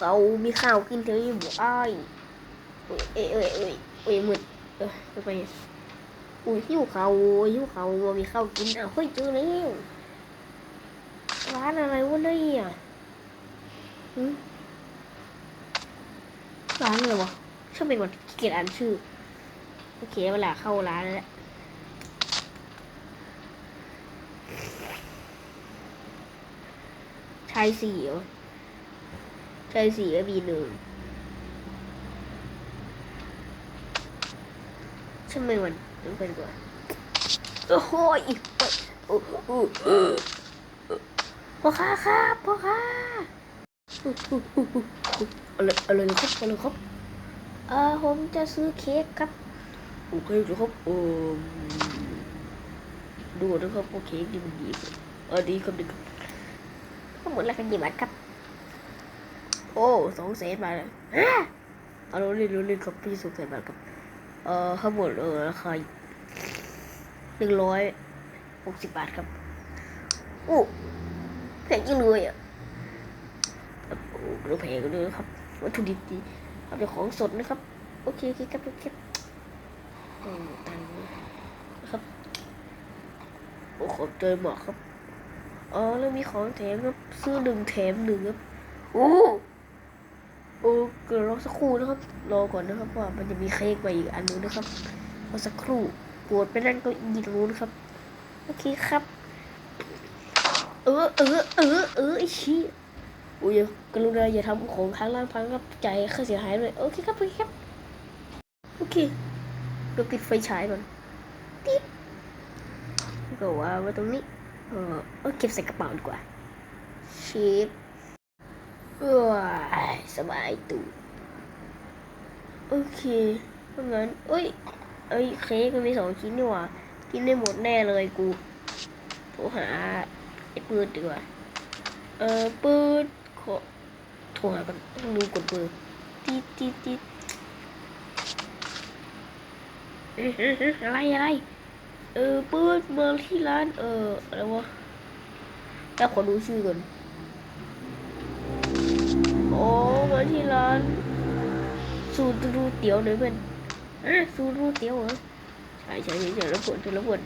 เรามีข้าวกินเท่านี้บอกอ้ายเอ้ยเอ้ยเอ้ยเอ้ยเอ้ยมืดเออไปไปอุ้ยหิวข้าวหิวข้าวบ่มีข้าวกินอ้าวเฮ้ยเจอแล้วร้านอะไรวะเนี่ยร้านอะไรวะช่างเป็นวันเกียจอ่านชื่อโอเคเวลาเข้าร้านแล้วชายสี่เหรอ ชายสี่ก็มีหนึ่งใช่ไหมมันต้องเป็นกว่าโอ้โหอีกโอ้โหพ่อค้าครับพ่อค้าอะไรอะไรครับอะไรครับเออผมจะซื้อเค้กครับโอเคครับเออดูนะครับว่าเค้กนี่มันดีเออดีครับดีครับทั้งหมดราคากี่บาทครับ อ้สองแสนบาทเลยฮะเอาเราเล่นเราเล่นครับพี่สองแสนบาทครับเอ่อทั้งหมดเออราคาหนึ่งร้อยหกสิบบาทครับโอ้แพงจริงเลยอะโอ้ดูแพงกันเลยครับวัตถุดิบดีเอาเป็นของสดนะครับโอเคโอเคครับโอเครับอืมตังค์นะครับโอ้ขอบใจมากครับอ๋อแล้วมีของแถมครับซื้อหนึ่งแถมหนึ่งครับโอ้ โอ้เกิดรอสักครู่นะครับรอก่อนนะครับว่ามันจะมีเค้กมาอีกอันนึงนะครับรอสักครู่ปวดไปนั่งเก็อีตรงนู้นครับโอเคครับ เออเออเออเออไอชี้โอ้ยกรุณาอย่าทำของค้างล่างพังครับใจายค่าเสียหายเลยโอเคครับโอเคครับโอเคเราปิดไฟฉายก่อนติ๊บแล้วก็วาไว้ตรงนี้เออเอาเก็บใส่กระเป๋าดีกว่าชิป สบายตูดโอเคเพราะงั้นเอ้ยเอ้ยเค้กมันมีสองชิ้นนี่หว่า กินได้หมดแน่เลยกูโทรหาไอ้ปืนดีกว่า เออปืนขอโทรหากันต้องดูกดเบอร์ตีดตีดตีดอะไรอะไร เออปิดมาที่ร้าน เอออะไรวะแล้วขอดูชื่อก่อน อ้มาที่ร้านสูตรรูเตี๋ยวหน่อยเพื่อนอะสูตรรูเตี๋ยวเหรอใช่ใช่ใช่แล้วผลแล้วผล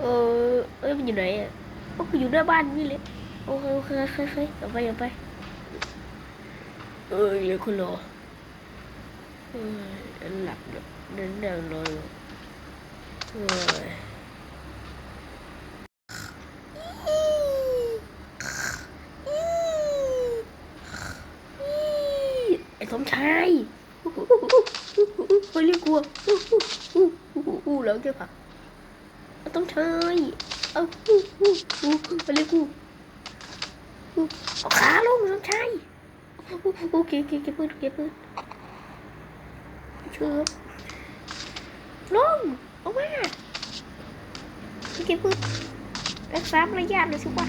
เออเอ้ยมันอยู่ไหนอะโอ้อยู่หน้าบ้านนี่เลยโอเคโอเคโอเคโอเคเอาไปเอาไปเออเดี๋ยวคุณรอเออหลับเดินเดินรออยู่เอ้ยไอ้สมชายไปเรียกกูอู้ แล้วเจ้าผักไอ้สมชายเอาไปเรียกกูเอาขาลงสมชายโอเคโอเคเก็บปืนเก็บปืนเชื่อลงออกมาพี่ปุ๊บรักษามารยาทหน่อยสิวะ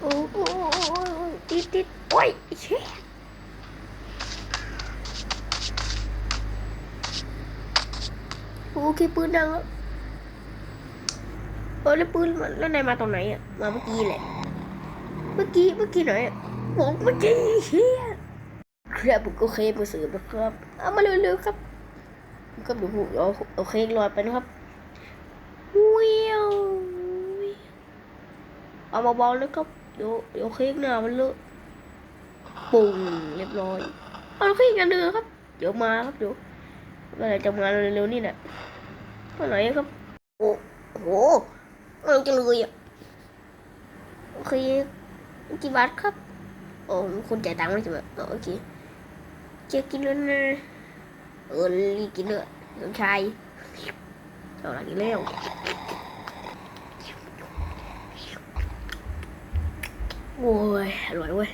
โอ้โอ้โอ้โอ้โอ้โอ้ติดติดโอ้ยเชี่ย โอเคปืนดังแล้วเออแล้วปืนมันแล้วนายมาตอนไหนอะมาเมื่อกี้แหละ เมื่อกี้เมื่อกี้ไหนอะบอกเมื่อกี้เฮียครับผมก็เคยมาเสือนะครับเอามาเร็วๆครับก็ดี๋ยวผมเอาเอาเค้กลอยไปนะครับวิวเอาเบาๆเลยครับเดี๋ยวเดี๋ยวเค้กหน้ามันเลอะปุ่งเรียบร้อยเอาเค้กกันเลยครับ เดี๋ยวมาครับเดี๋ยว เมื่อไหรจะมาเร็วๆนี่แหละเมื่อไหร่ครับ โอ้โหเออจังเลยอะโอเคกี่บาทครับโอ้คุณจ่ายตังค์แล้วใช่ไหมอ๋อโอเคเจะกินแล้วนะเออรีบกินเลยน้องชายเอาหลังอีกแล้วโอ้ยอร่อยเว้ย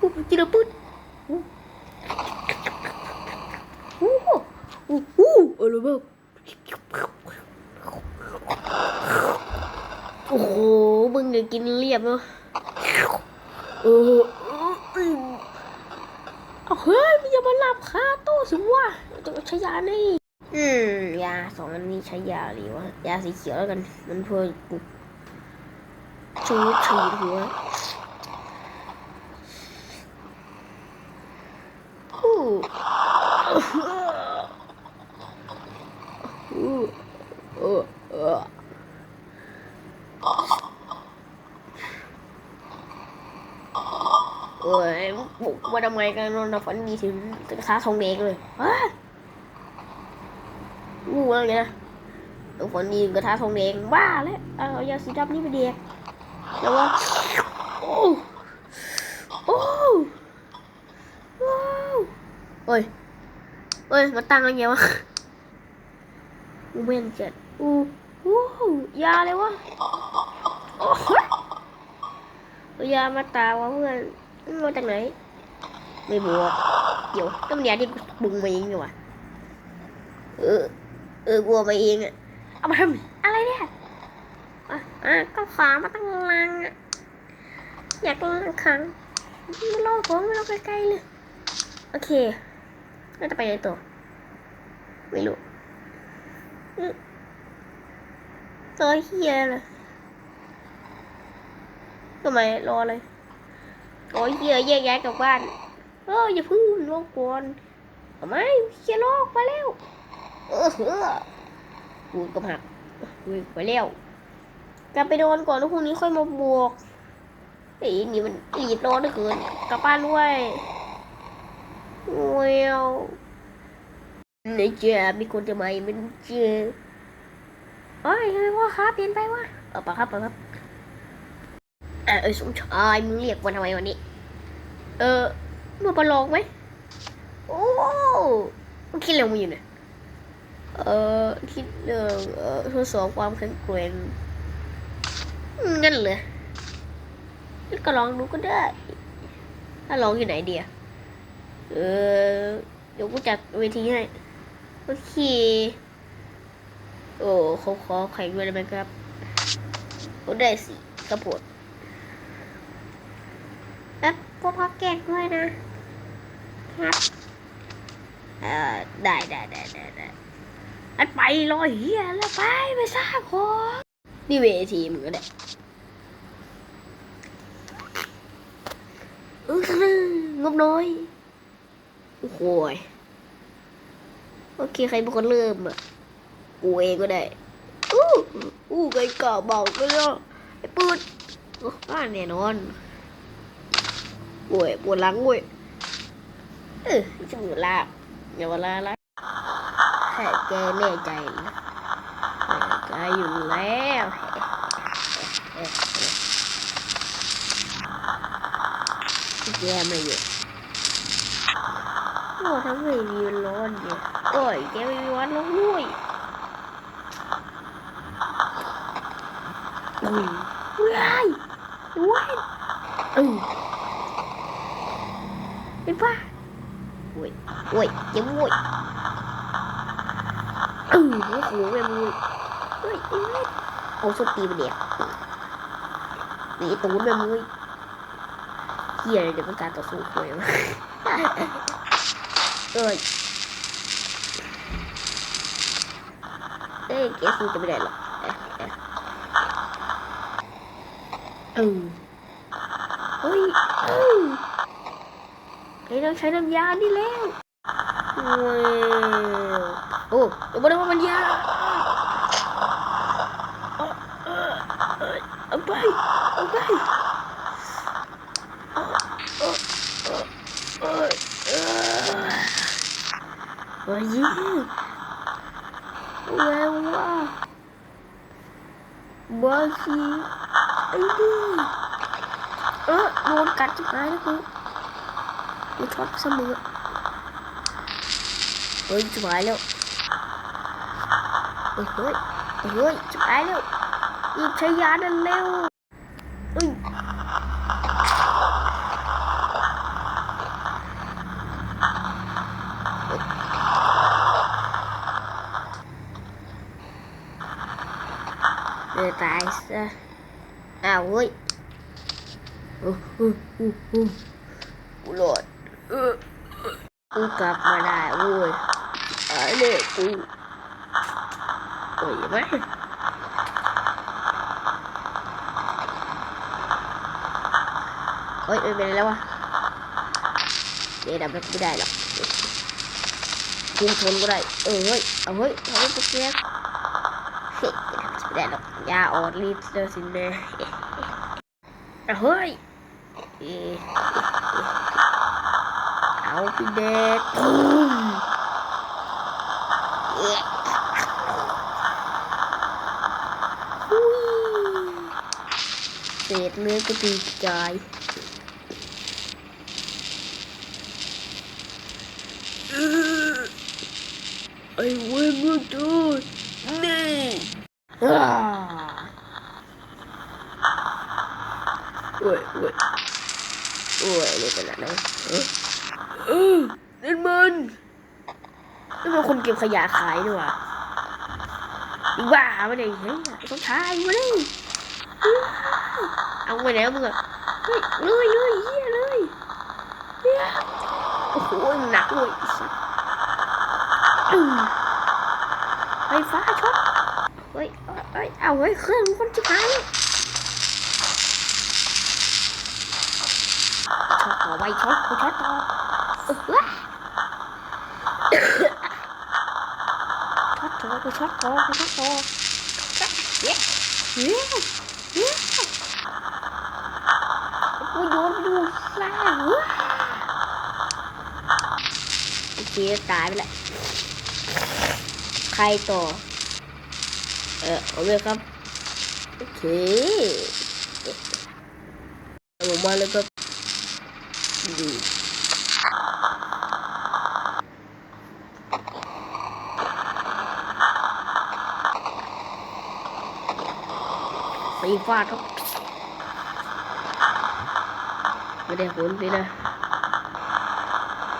อู้กินแล้วปึ๊ดอู้อู้อู้ อู้อร่อยมากโอ้โหมึงอย่ากินเรียบเนาะเออเอาเฮ้ยมึงอย่ามาหลับคาโต้สิวะต้องใช้ยานี่ อืม ยาสองอันนี้ใช้ยาหรือวะ ยาสีเขียวแล้วกัน มันเพื่อปลุกชูฉีดหัวอู้เออ เอ้ยบุกมาทำไมกันนอนฝันดีถึงกระทะทองแดงเลยฮะงูอะไรนะนอนฝันดีกระทะทองแดงบ้าแล้วเอายาสีดำนี่ไปเดียกแล้วว่าโอ้โอ้ว้าวเอ้ยเอ้ยมาตั้งอะไรเงี้ยวะอูเมนเจ็ดอู้ วู้ยาเลยวะโอ้โหยามาตาวะเพื่อนมาจากไหน ไม่บอกเดี๋ยวก็มันยาที่บุงมาเองดีกว่าเออ เออกลัวมาเองอะเอามาทำอะไรเนี่ยอะก็ขามาตั้งลังอะอยากลังขังไม่รอผมไม่รอใกล้ๆเลย โอเคน่าจะไปไหนต่อไม่รู้อืม ตัวเฮียเลยทำไมรอเลยโอ้ยเฮียแยกย้ายกลับบ้านเอออย่าพึ่งลงก่อนทำไมเฮียโลกไปแล้วเออเออกูก็หักกูไปแล้วกลับไปโดนก่อนแล้วพรุ่งนี้ค่อยมาบวกไอ้นี่มันรีบร้อนเหลือเกินกลับบ้านด้วยเวลในเจ้ามีคนจะมาเป็นเจ้า เอ้ยทำไมพ่อค้าเปลี่ยนไปวะเอาปะครับปะครับเออไอ้สมชายมึงเรียกวันทำไมวันนี้ เออมาประลองไหมโอ้มันคิดเรื่องมึงอยู่เนี่ยเออคิดเรื่องเออทดสอบความแข็งแกร่งงั้นเลยก็ลองดูก็ได้ถ้าลองที่ไหนเดียเออเดี๋ยวกูจัดเวทีให้โอเค โอ้เขาขอแข่ด้วยได้ไหมครับโอ้ได้สิกระโปดแล้วพวกพักแกงด้วยนะครับเอ่อได้ได้ได้ได้ได้อันไปรอยเฮียแล้วไปไปสร้างของนี่เวทีมึงก็ได้เอองบน้อย โอ้โหโอเค ใครเป็นคนเริ่มอะ กูเองก็ได้ อู้อู้ไก่เก่าบาก็ได้ไอ้ปืดโอ้บ้านแน่นอนโอ้ยปวดหลังเว้ยเออจะมือลาบอย่าเวลาละแค่แกแน่ใจนะแน่ใจอยู่แล้วแกไม่อยู่โอ้ทำให้มีร้อนเนี่ยโอ้ยแกไม่มีวันลงด้วยอุ้ย ว้ายว้ายอือเป็นบ้าโอ้ยโอ้ยยังโว้ยเออโอ้โหแม่มือเฮ้ยเอ้ยเอาสตีมาเด็กนี่ตูนแม่มือเฮียเดี๋ยวมันการต่อสู้คุยวะเอ้ยเอ้ยแกสู้จะไม่ได้หรอกเอ๊ะเอ๊ะ อือเฮ้ยอือไอ้เราใช้น้ำยานี่แล้วโอ้ยโอ้เดี๋ยวบอกเลยว่ามันยาเอาเอาเอาเอาไปเอาไปเอาเอาเอาเอาเอาโอ้ยแววว่าบาซีไอ้นี่ เออโดนกัดจิบหายแล้วกูกูช็อตเสมอเฮ้ยจะหายแล้วเฮ้ยเฮ้ยเฮ้ยจะหายแล้วรีบใช้ยาดันเร็วเฮ้ยเออตายซะ อ้าวเฮ้ยโอ้โหโอ้โหกูโหลดเออกูกลับมาได้โว้ยอะไรกูโอ้ยไหมเฮ้ยไม่เป็นไรแล้ววะเดี๋ยวดับแล้วกูไม่ได้หรอกพุ่งชนก็ได้เออเฮ้ยเอาเฮ้ยเอาเฮ้ยตะเกียบเฮ้ยไม่ได้หรอกยาอ่อนรีดเลยสินะเอา เฮ้ยเอาพี่เด็กปุ้มเอ๊ะอุ้ยเศษเนื้อกระตีกระจายไอ้เว้ยมึงดูนี่ โอ้ยโอ้ยโอ้ยนี่เป็นอะไรเออเออนั่นมันนั่นมันคนเก็บขยะขายด้วยว่ะอีบ้าไม่ได้เฮ้ยต้องทายมาดิเอาไปแล้วมึงอะเฮ้ยเลยเลยเฮียเลยเฮียโอ้โหหนักเลยไอ้สัสอืมไฟฟ้าช็อตเฮ้ยเอ้ยเอ้ยเอาเฮ้ยเครื่องมันจะหายช็อตต่อ ไปช็อตไปช็อตต่อเออว้าช็อตต่อไปช็อตต่อไปช็อตต่อเย้เย้เย้กูโยนดูซ่าว้าโอเคตายไปแล้วใครต่อ เออเอาเลยครับ โอเคเอามาเลยครับ ดีสีฟ้าครับไม่ได้ผลสินะ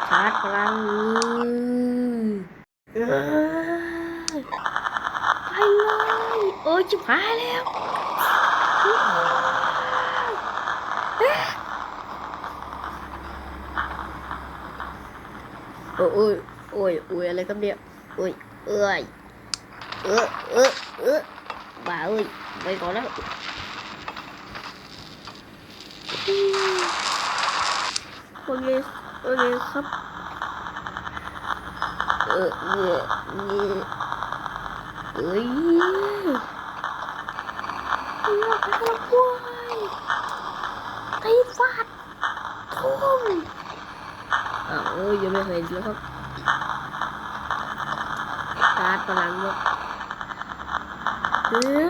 ชาร์จพลังเออ ไปเลย โอ้ยโอ้ยโอ้ยอะไรครับเนี่ยโอ้ยเอ้ยเออเออเออบ้าเอ้ยไปก่อนแล้วโอเคโอเคครับเออเออเออเอ้ยเลือกไปกล้วยไอ้ฟาดทุ่ม อ้าวเอ้ยยังไม่เห็นแล้วครับชาร์จพลังครับเออ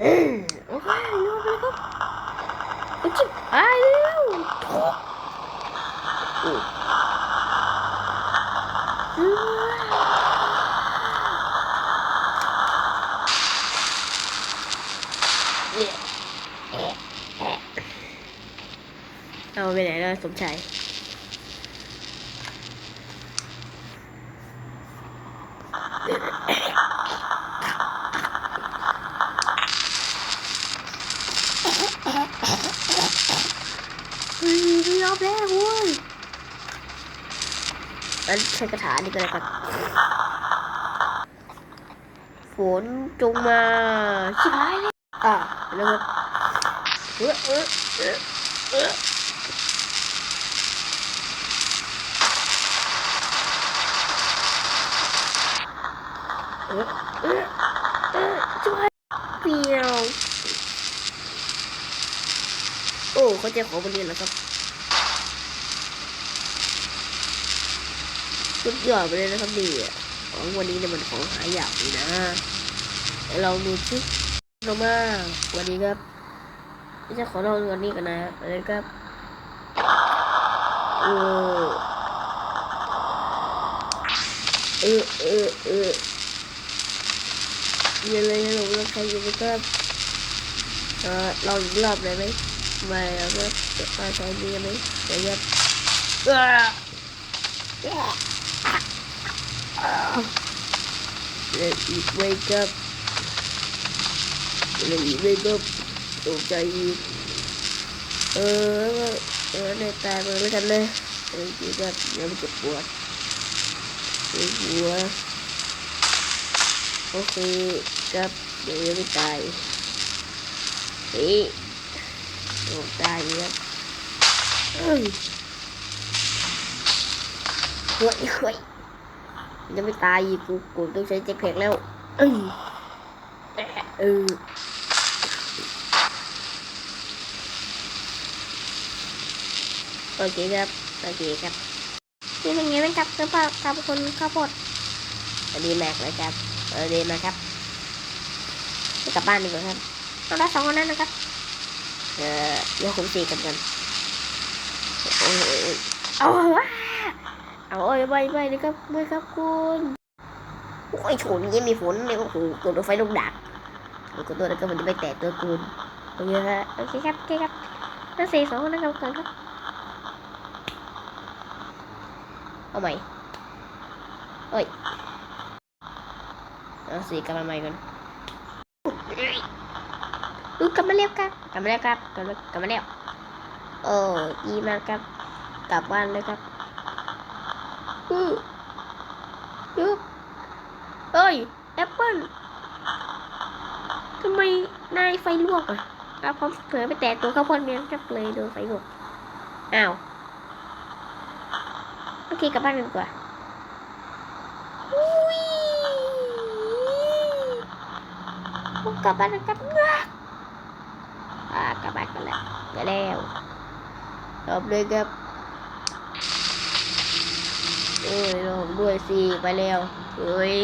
เออโอเคเลือกไปครับอ้ยจิบอายแล้วทุโอ้เออ เอาไปไหนแล้วสมชายเฮ้ยไม่ยอมแล้วเว้ยงั้นใช้คาถานี่ก็แล้วกันฝนจงมาชิบหายเลยอะแล้วครับเออเออเออเออ เออเออเออ ช่วยเปียวโอ้เขาจะขอบนนี้แล้วครับสุดยอดไปเลยนะครับนี่ของวันนี้เนี่ยมันของหายากนี่นะเดี๋ยวลองดูชิลงมาวันนี้ครับจะขอลองวันนี้กันนะอะไรครับเออเออเออเออ เยังเลยนะผมใครอยู่ก็เอ่อลองอีกรอบได้ไหมไม่แล้วก็จะมาใช้ดีไหมเดี๋ยวจะเลยอีกเวกับเลยอีกเวกับตกใจอีกเออเออในตายไปแล้วกันเลยเออจีกับยวมันจะปวดปวดหัวโอเคครับเดี๋ยวยังไม่ตายเฮ้ยโอ้ตายแล้วเอ้ยเฮ้ยเฮ้ยยังไม่ตายอีกกูกูต้องใช้เจ็คแพ็กแล้วเอ้ยแอะเออโอเคครับโอเคครับนี่เป็นไงบ้างครับกระเป๋าครับคนข้าวโพดดีแม็กเลยครับ สวัสดีนะครับกลับบ้านดีกว่าครับเอาละสองคนนั้นนะครับ เออเดี๋ยวผมตีกันกันโอ้ยโอ้ยโอ้ยเอาวะเอาโอ้ยไปไปเลยครับไปครับคุณโอ้ยโฉนยังมีฝนเนี่ยโอ้โหกดรถไฟลงดักโอ้ยกดตัวแล้วก็มันจะไม่แตะตัวคุณโอเคฮะโอเคครับโอเคครับแล้วสี่สองคนนะครับกันครับเอาใหม่เอ้ย เอาสี่กลับมาใหม่ก่อนอุ๊ยกลับมาเร็วครับกลับมาแล้วครับกลับมากลับมาแล้วโอ้ดีมากครับกลับบ้านเลยครับอือยุบเอ้ยแอปเปิ้ลทำไมนายไฟลวกอะเอาความเผลอไปแตะตัวข้าวโพดเมียจับเลยโดนไฟลวกอ้าวโอเคกลับบ้านกันดีกว่าอุ้ย กลับบ้านกันครับอ่ากลับบ้านกันแล้วไปแล้วจบเลยครับเอ้ยลงด้วยสิไปแล้วเอ้ย